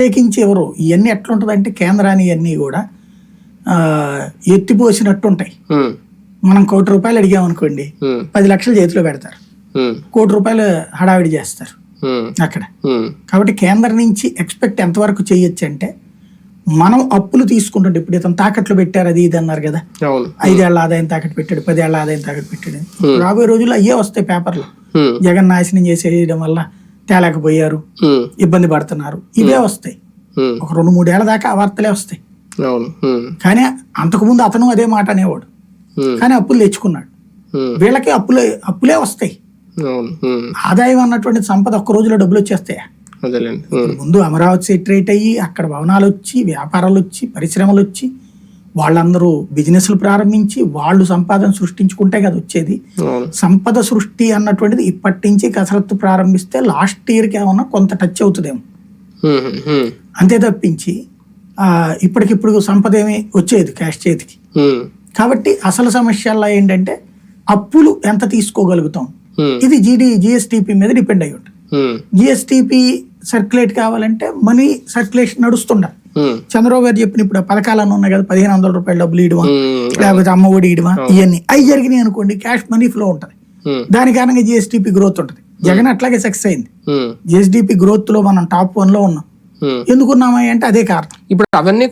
ప్రత్యేకించి ఎవరు? ఇవన్నీ ఎట్లుంటుందంటే కేంద్రాన్ని ఇవన్నీ కూడా ఆ, ఎత్తిపోసినట్టు ఉంటాయి మనం కోటి రూపాయలు అడిగామనుకోండి పది లక్షలు చేతిలో పెడతారు. కోటి రూపాయలు హడావిడి చేస్తారు. అక్కడ. కాబట్టి కేంద్రం నుంచి ఎక్స్పెక్ట్ ఎంతవరకు చేయొచ్చు అంటే మనం అప్పులు తీసుకుంటుంటే ఇప్పుడు ఇతను తాకట్లు పెట్టారు అది ఇది అన్నారు కదా. ఐదేళ్ళ ఆదాయం తాకట్టు పెట్టాడు పదేళ్ళ ఆదాయం తాకట్టు పెట్టాడు. రాబోయే రోజుల్లో అయ్యే వస్తాయి పేపర్లు. జగన్ నాశనం చేసేయడం వల్ల తేలేకపోయారు. ఇబ్బంది పడుతున్నారు. ఇవే వస్తాయి. ఒక రెండు మూడేళ్ళ దాకా ఆ వార్తలే వస్తాయి. కానీ అంతకుముందు అతను అదే మాట అనేవాడు. కానీ అప్పులు తెచ్చుకున్నాడు. వీళ్ళకి అప్పులే అప్పులే వస్తాయి. ఆదాయం అన్నటువంటి సంపద ఒక్క రోజులో డబ్బులు వచ్చేస్తాయా? ముందు అమరావతి సెటరేట్ అయ్యి అక్కడ భవనాలు వచ్చి వ్యాపారాలు వచ్చి పరిశ్రమలు వచ్చి వాళ్ళందరూ బిజినెస్లు ప్రారంభించి వాళ్ళు సంపాదన సృష్టించుకుంటే కదా వచ్చేది. సంపద సృష్టి అన్నటువంటిది ఇప్పటి నుంచి కసరత్తు ప్రారంభిస్తే లాస్ట్ ఇయర్కి ఏమన్నా కొంత టచ్ అవుతుందేమో. అంతే తప్పించి ఆ, ఇప్పటికిప్పుడు సంపద ఏమి వచ్చేది క్యాష్ చేతికి. కాబట్టి అసలు సమస్యల్లో ఏంటంటే అప్పులు ఎంత తీసుకోగలుగుతాం? ఇది జీడీ జిఎస్టిపి మీద డిపెండ్ అయ్యి ఉంటుంది జిఎస్టిపి సర్క్యులేట్ కావాలంటే మనీ సర్క్యులేషన్ నడుస్తుండాలి. చంద్రబాబు గారు చెప్పిన ఇప్పుడు పథకాలను ఉన్నాయి కదా పదిహేను వందల రూపాయలు డబ్బులు ఇవ్వడం ఉమ్, లేకపోతే అమ్మ ఒడి ఇవ్వడం ఇవన్నీ అవి జరిగినాయి అనుకోండి క్యాష్ మనీ ఫ్లో ఉంటుంది. దాని కారణంగా జిఎస్టిపి గ్రోత్ ఉంటుంది. జగన్ అట్లాగే సక్సెస్ అయింది. జిఎస్డిపి గ్రోత్లో మనం టాప్ వన్లో ఉన్నాం. ఎందుకున్నామా అంటే అదే కారణం. ఇప్పుడు అవన్నీ